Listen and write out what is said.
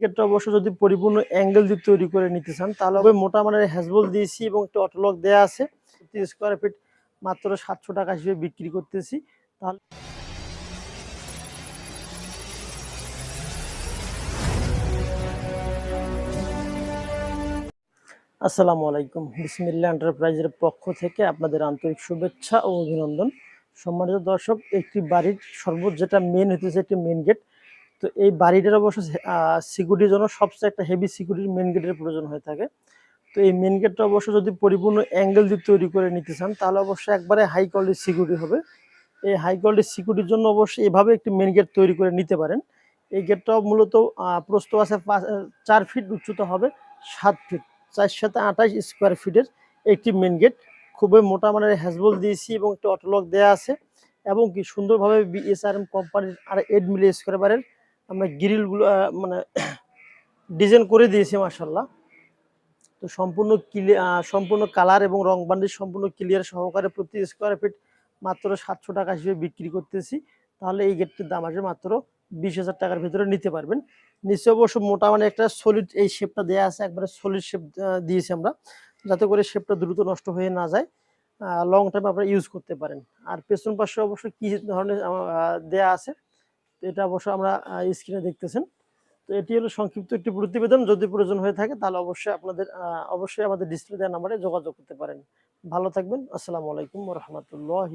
ক্ষেত্রে অবশ্য যদি পরিপূর্ণ অ্যাঙ্গেল দিয়ে তৈরি করে নিতে চান, তাহলে মোটা মানের হ্যাজবল দিয়েছি এবং একটা অটোলক দেওয়া আছে। স্কোয়ার ফিট মাত্র সাতশো টাকা হিসেবে বিক্রি করতেছি। তাহলে আসসালামু আলাইকুম। বিসমিল্লা এন্টারপ্রাইজের পক্ষ থেকে আপনাদের আন্তরিক শুভেচ্ছা ও অভিনন্দন। সম্মানিত দর্শক, একটি বাড়ির সর্বোচ্চ যেটা মেন হইতেছে একটি মেন গেট তো এই বাড়িটার অবশ্য সিকিউরিটির জন্য সবচেয়ে একটা হেভি সিকিউরিটির মেন গেটের প্রয়োজন হয়ে থাকে। তো এই মেন গেটটা অবশ্য যদি পরিপূর্ণ অ্যাঙ্গেল দিয়ে তৈরি করে নিতে চান তাহলে অবশ্যই একবারে হাই কোয়ালিটির সিকিউরিটি হবে। এই হাই কোয়ালিটির সিকিউরিটির জন্য অবশ্যই এভাবে একটি মেন গেট তৈরি করে নিতে পারেন। এই গেটটা মূলত আহ, প্রস্থ আছে চার ফিট উচ্চতা হবে সাত ফিট চার সাথে আঠাশ স্কোয়ার ফিটের একটি মেন গেট খুবই মোটা মানের হ্যাজবল দিয়েছি এবং একটি অটোলক দেওয়া আছে এবং কি সুন্দরভাবে বিএসআরএম কোম্পানির আর এড মিলি স্কোয়ার বারের আমরা গ্রিলগুলো মানে ডিজাইন করে দিয়েছি মাসাল্লাহ তো সম্পূর্ণ ক্লিয়ার সম্পূর্ণ কালার এবং রং বান্ডির সম্পূর্ণ ক্লিয়ার সহকারে প্রতি স্কোয়ার ফিট মাত্র সাতশো টাকা হিসেবে বিক্রি করতেছি। তাহলে এই গেটটির দাম আসবে মাত্র বিশ হাজার টাকার ভিতরে নিতে পারবেন। নিচে অবশ্য মোটা মানে একটা সলিড এই শেপটা দেওয়া আছে, একবারে সলিড শেপ দিয়েছি আমরা। যাতে করে শেপটা দ্রুত নষ্ট হয়ে না যায় লং টাইম আপনারা ইউজ করতে পারেন। আর পেছন পাশে অবশ্য কী ধরনের দেয়া আছে? এটা অবশ্য আমরা স্ক্রিনে দেখতেছেন। তো এটি হলো সংক্ষিপ্ত একটি প্রতিবেদন। যদি প্রয়োজন হয়ে থাকে, তাহলে অবশ্যই আপনাদের অবশ্যই আমাদের ডিসপ্লে দেওয়া নাম্বারে যোগাযোগ করতে পারেন। ভালো থাকবেন। আসসালামু আলাইকুম রহমতুল্লাহ